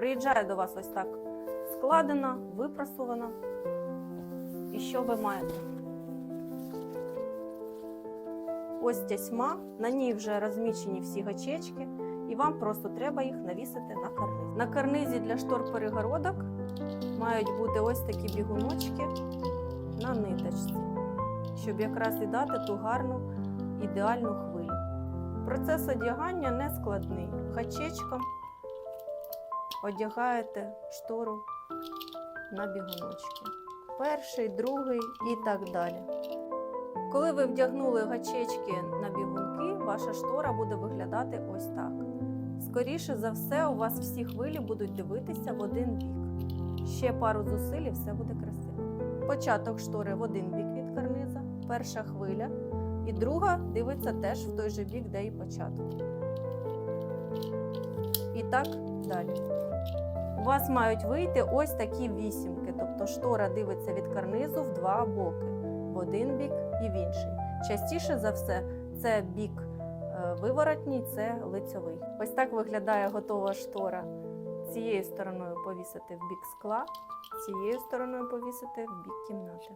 Приїжджає до вас ось так складена, випрасована. І що ви маєте? Ось тясьма, на ній вже розмічені всі гачечки, і вам просто треба їх навісити на карниз. На карнизі для штор перегородок мають бути ось такі бігуночки на ниточці, щоб якраз і дати ту гарну ідеальну хвилю. Процес одягання не складний. Гачечком одягаєте штору на бігуночки. Перший, другий і так далі. Коли ви вдягнули гачечки на бігунки, ваша штора буде виглядати ось так. Скоріше за все, у вас всі хвилі будуть дивитися в один бік. Ще пару зусиль і все буде красиво. Початок штори в один бік від карниза, перша хвиля, і друга дивиться теж в той же бік, де і початок. І так далі. У вас мають вийти ось такі вісімки, тобто штора дивиться від карнизу в два боки, в один бік і в інший. Частіше за все, це бік е, виворотній, це лицьовий. Ось так виглядає готова штора. Цією стороною повісити в бік скла, цією стороною повісити в бік кімнати.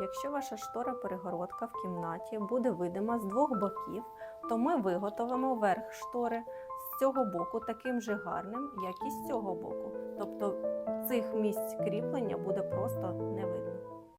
Якщо ваша штора перегородка в кімнаті буде видима з двох боків, то ми виготовимо верх штори цього боку таким же гарним, як і з цього боку. Тобто цих місць кріплення буде просто не видно.